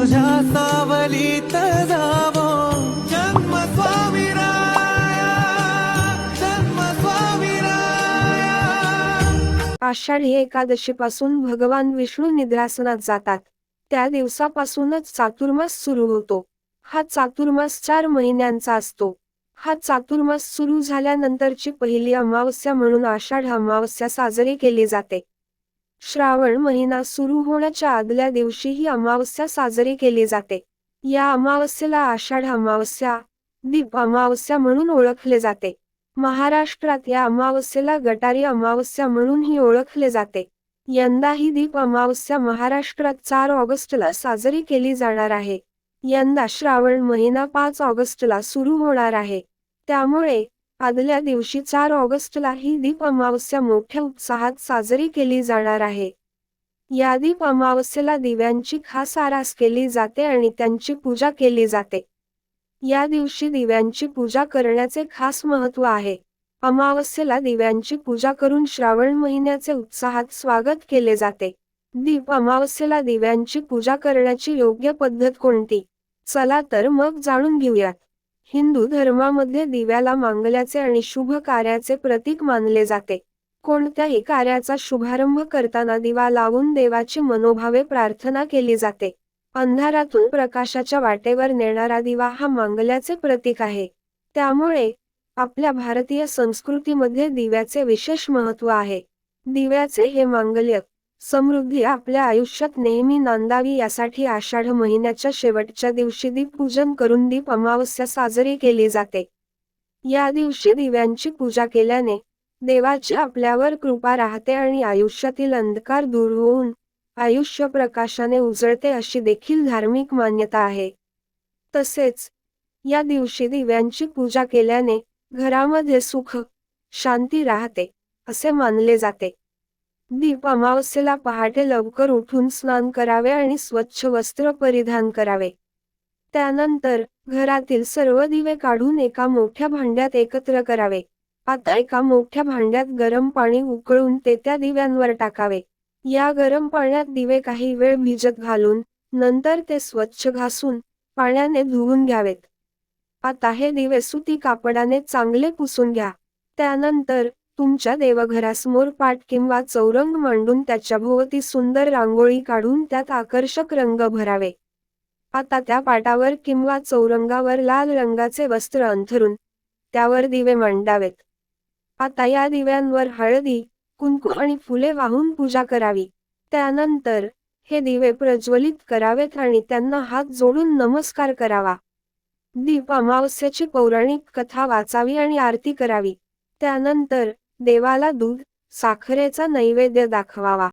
तुझ्या सावलीत जावो. जन्म स्वामी जन्म स्वामी आषाढी एकादशीपासून भगवान विष्णू निद्रासनात जातात. त्या दिवसापासूनच चातुर्मास सुरू होतो. हा चातुर्मास चार महिन्यांचा असतो. हा चातुर्मास सुरू झाल्यानंतरची पहिली अमावस्या म्हणून आषाढ अमावस्या साजरी केली जाते. श्रावण महिना सुरू होण्याच्या आदल्या दिवशी ही अमावस्या साजरी केली जाते. या अमावस्येला आषाढ अमावस्या दीप अमावस्या म्हणून ओळखले जाते. महाराष्ट्रात या अमावस्येला गटारी अमावस्या म्हणूनही ओळखले जाते. यंदा ही दीप अमावस्या महाराष्ट्रात चार ऑगस्टला साजरी केली जाणार आहे. यंदा श्रावण महिना पाच ऑगस्टला सुरू होणार आहे. त्यामुळे आदल्या दिवशी चार ऑगस्टला ही दीप अमावस्या मोठ्या उत्साहात साजरी केली जाणार आहे. या दीप अमावस्येला दिव्यांची खास आरास केली जाते आणि त्यांची पूजा केली जाते. या दिवशी दिव्यांची पूजा करण्याचे खास महत्त्व आहे. अमावस्येला दिव्यांची पूजा करून श्रावण महिन्याचे उत्साहात स्वागत केले जाते. दीप अमावस्येला दिव्यांची पूजा करण्याची योग्य पद्धत कोणती? चला तर मग जाणून घेऊयात. हिंदू धर्मामध्ये दिव्याला मांगल्याचे आणि शुभ कार्याचे प्रतीक मानले जाते. कोणत्याही कार्याचा शुभारंभ करताना दिवा लावून देवाची मनोभावे प्रार्थना केली जाते. अंधारातून प्रकाशाच्या वाटेवर नेणारा दिवा हा मांगल्याचे प्रतीक आहे. त्यामुळे आपल्या भारतीय संस्कृतीमध्ये दिव्याचे विशेष महत्त्व आहे. दिव्याचे हे मांगल्य समृद्धी आपल्या आयुष्यात नेहमी नांदावी यासाठी आषाढ महिन्याच्या शेवटच्या दिवशी दीप पूजन करून दीप अमावस्या साजरी केली जाते. या दिवशी दिव्यांची पूजा केल्याने देवाची आपल्यावर कृपा राहते आणि आयुष्यातील अंधकार दूर होऊन आयुष्य प्रकाशाने उजळते अशी देखील धार्मिक मान्यता आहे. तसेच या दिवशी दिव्यांची पूजा केल्याने घरामध्ये सुख शांती राहते असे मानले जाते. दीप अमावस्येला पहाटे लवकर उठून स्नान करावे आणि स्वच्छ वस्त्र परिधान करावे. त्यानंतर घरातील सर्व दिवे काढून एका मोठ्या भांड्यात एकत्र करावे. आता एका मोठ्या भांड्यात गरम पाणी उकळून ते त्या दिव्यांवर टाकावे. या गरम पाण्यात दिवे काही वेळ भिजत घालून नंतर ते स्वच्छ घासून पाण्याने धुवून घ्यावेत. आता हे दिवे सुती कापडाने चांगले पुसून घ्या. त्यानंतर तुमच्या देवघरासमोर पाट किंवा चौरंग मांडून त्याच्या भोवती सुंदर रांगोळी काढून त्यात आकर्षक रंग भरावे. आता त्या पाटावर किंवा चौरंगावर लाल रंगाचे वस्त्र अंथरून त्यावर दिवे मांडावेत. आता या दिव्यांवर हळदी कुंकू आणि फुले वाहून पूजा करावी. त्यानंतर हे दिवे प्रज्वलित करावेत आणि त्यांना हात जोडून नमस्कार करावा. दीप अमावस्याची पौराणिक कथा वाचावी आणि आरती करावी. त्यानंतर देवाला दूध साखरेचा नैवेद्य दाखवावा.